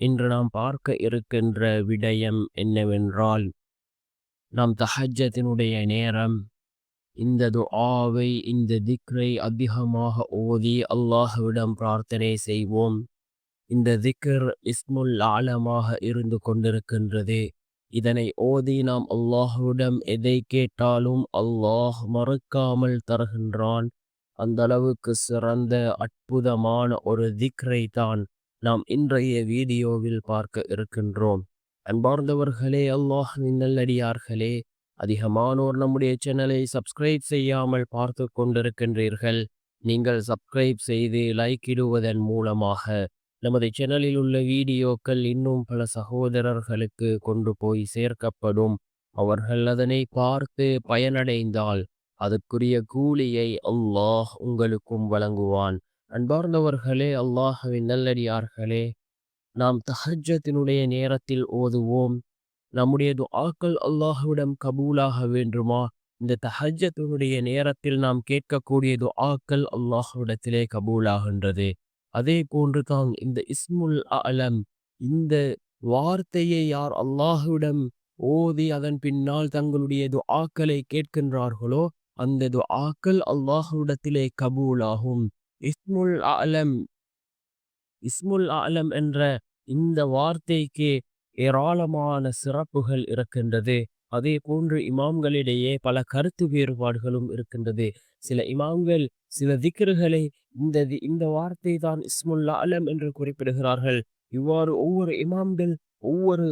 இன்று நாம் பார்க்க இருக்கின்ற விடயம் என்னவென்றால் நாம் தஹஜத்தினுடைய நேரம் இந்த துஆவை இந்த திக்ரை அதிகமாக ஓதி அல்லாஹுவிடம் பிரார்த்தனை செய்வோம். இந்த திக்ர் இஸ்முல் ஆழமாக இருந்து கொண்டிருக்கின்றது. இதனை ஓதி நாம் அல்லாஹுவிடம் எதை கேட்டாலும் அல்லாஹ் மறுக்காமல் தருகின்றான். அந்த அளவுக்கு சிறந்த அற்புதமான ஒரு திக்ரை தான் நாம் இன்றைய வீடியோவில் பார்க்க இருக்கின்றோம். அன்பார்ந்தவர்களே அல்லாஹ் நல்லடியார்களே அதிகமானோர் நம்முடைய சேனலை சப்ஸ்கிரைப் செய்யாமல் பார்த்து கொண்டிருக்கின்றீர்கள். நீங்கள் சப்ஸ்கிரைப் செய்து லைக் இடுவதன் மூலமாக நமது சேனலில் உள்ள வீடியோக்கள் இன்னும் பல சகோதரர்களுக்கு கொண்டு போய் சேர்க்கப்படும். அவர்கள் அதனை பார்த்து பயனடைந்தால் அதற்குரிய கூலியை அல்லாஹ் உங்களுக்கும் வழங்குவான். அன்பார்ந்தவர்களே அல்லாஹவின் நல்லடியார்களே நாம் தஹஜத்தினுடைய நேரத்தில் ஓதுவோம். நம்முடைய துஆக்கள் அல்லாஹுவிடம் கபூலாக வேண்டுமா? இந்த தஹஜத்தினுடைய நேரத்தில் நாம் கேட்கக்கூடிய துஆக்கள் அல்லாஹுவிடத்திலே கபூலாகின்றது. அதே போன்று தான் இந்த இஸ்முல் அலம் இந்த வார்த்தையை யார் அல்லாஹுவிடம் ஓதி அதன் பின்னால் தங்களுடைய துஆக்களை கேட்கின்றார்களோ அந்த துஆக்கள் அல்லாஹுவிடத்திலே கபூலாகும். இஸ்முல் அலம் இஸ்முல் அலம் என்ற இந்த வார்த்தைக்கு ஏராளமான சிறப்புகள் இருக்கின்றது. அதே போன்று இமாம்களிடையே பல கருத்து வேறுபாடுகளும் இருக்கின்றது. சில இமாம்கள் சில திக்ருகளை இந்த இந்த வார்த்தை தான் இஸ்முல்லா அலம் என்று குறிப்பிடுகிறார்கள். இவ்வாறு ஒவ்வொரு இமாம்கள் ஒவ்வொரு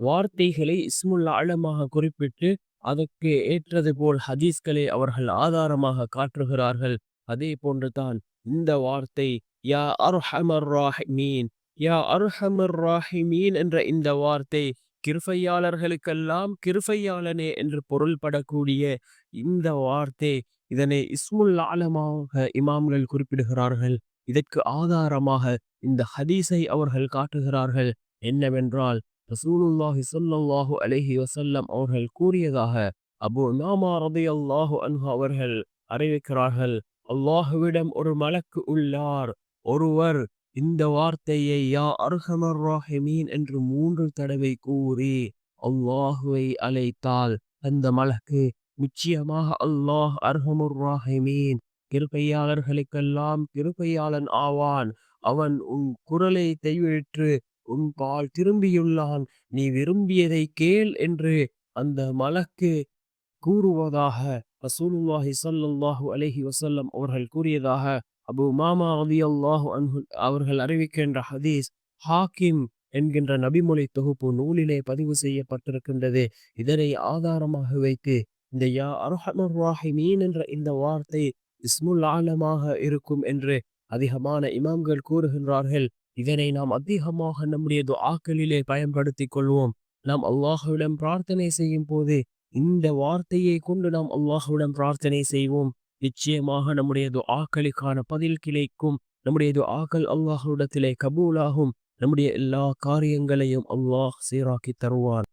வார்த்தைகளை இஸ்முல்லா அலமாக குறிப்பிட்டு அதற்கு ஏற்றது போல் ஹதீஸ்களை அவர்கள் ஆதாரமாக காட்டுகிறார்கள். அதே போன்று தான் இந்த வார்த்தை யா அர்ஹமர் ராஹிமீன் யா அர்ஹமர் ராஹிமீன் என்ற இந்த வார்த்தை கிருஃபையாளர்களுக்கெல்லாம் கிருஃபையாளனே என்று பொருள்படக்கூடிய இந்த வார்த்தை இதனை இஸ்முல் ஆலமாக இமாம்கள் குறிப்பிடுகிறார்கள். இதற்கு ஆதாரமாக இந்த ஹதீஸை அவர்கள் காட்டுகிறார்கள். என்னவென்றால் ரசூலுல்லாஹி சொல்லாஹு அலஹி வசல்லம் அவர்கள் கூறியதாக அபு நாமா ரதி அல்லாஹு அன்ஹு அவர்கள் அறிவிக்கிறார்கள். அல்லாஹுவிடம் ஒரு மலக்கு உள்ளார். ஒருவர் இந்த வார்த்தையை யா அர்ஹமர் ராஹிமீன் என்று மூன்று தடவை கூறி அல்லாஹுவை அழைத்தால் அந்த மலக்கு நிச்சயமாக அல்லாஹ் அர்ஹமுர் ராஹிமீன் கிருப்பையாளர்களுக்கெல்லாம் கிருப்பையாளன் ஆவான். அவன் உன் குரலை தைவிட்டு உன் பால் திரும்பியுள்ளான். நீ விரும்பியதை கேள் என்று அந்த மலக்கு கூறுவதாக ரசூலுல்லாஹி சல்லாஹு அலஹி வசல்லம் அவர்கள் கூறியதாக அபு மாமா அலி அல்லாஹு அன்ஹு அவர்கள் அறிவிக்கின்ற ஹதீஸ் ஹாக்கிம் என்கின்ற நபிமொழி தொகுப்பு நூலிலே பதிவு செய்யப்பட்டிருக்கின்றது. இதனை ஆதாரமாக வைத்து இந்த யா அர்ஹமர் ராஹிமீன் என்ற இந்த வார்த்தை இஸ்முல் ஆலமாக இருக்கும் என்று அதிகமான இமாம்கள் கூறுகின்றார்கள். இதனை நாம் அதிகமாக நம்முடைய துஆக்களிலே பயன்படுத்திக் கொள்வோம். நாம் அல்லாஹுவிடம் பிரார்த்தனை செய்யும் போது இந்த வார்த்தையை கொண்டு நாம் அல்லாஹுடன் பிரார்த்தனை செய்வோம். நிச்சயமாக நம்முடைய ஆக்களுக்கான பதில் கிடைக்கும். நம்முடைய துஆக்கள் அல்லாஹுடத்திலே கபூலாகும். நம்முடைய எல்லா காரியங்களையும் அல்லாஹ் சீராக்கி தருவான்.